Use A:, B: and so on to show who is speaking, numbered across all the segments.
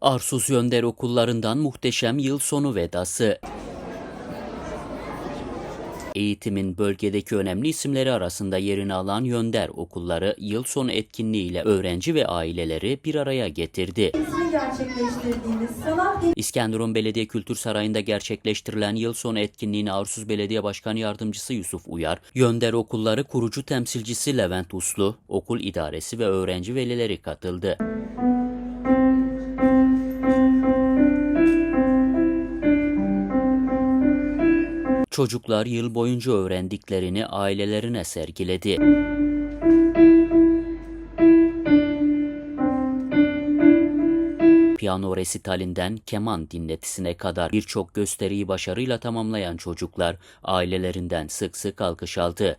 A: Arsuz Yönder okullarından muhteşem yıl sonu vedası. Eğitimin bölgedeki önemli isimleri arasında yerini alan Yönder okulları yıl sonu etkinliğiyle öğrenci ve aileleri bir araya getirdi. İskenderun Belediye Kültür Sarayı'nda gerçekleştirilen yıl sonu etkinliğine Arsuz Belediye Başkan Yardımcısı Yusuf Uyar, Yönder Okulları kurucu temsilcisi Levent Uslu, okul idaresi ve öğrenci velileri katıldı. Çocuklar yıl boyunca öğrendiklerini ailelerine sergiledi. Piyano resitalinden keman dinletisine kadar birçok gösteriyi başarıyla tamamlayan çocuklar ailelerinden sık sık alkış aldı.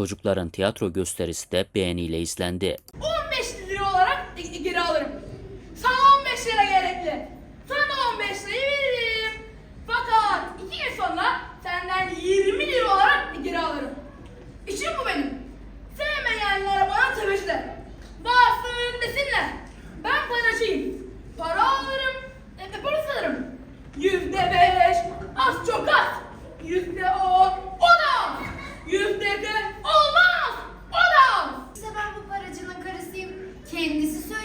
A: Çocukların tiyatro gösterisi de beğeniyle izlendi.
B: 15 lira olarak geri alırım. Sana 15 lira gerekli. Sana 15 lirayı veririm. Fakat 2 gün sonra senden 20 lira olarak geri alırım. İşim bu benim. Sevmeyenlere bana teveccüh de. Bağırsın desinler. Ben paracıyım. Para alırım e, para alırım. Yüzde beş
C: Kendisi söyledi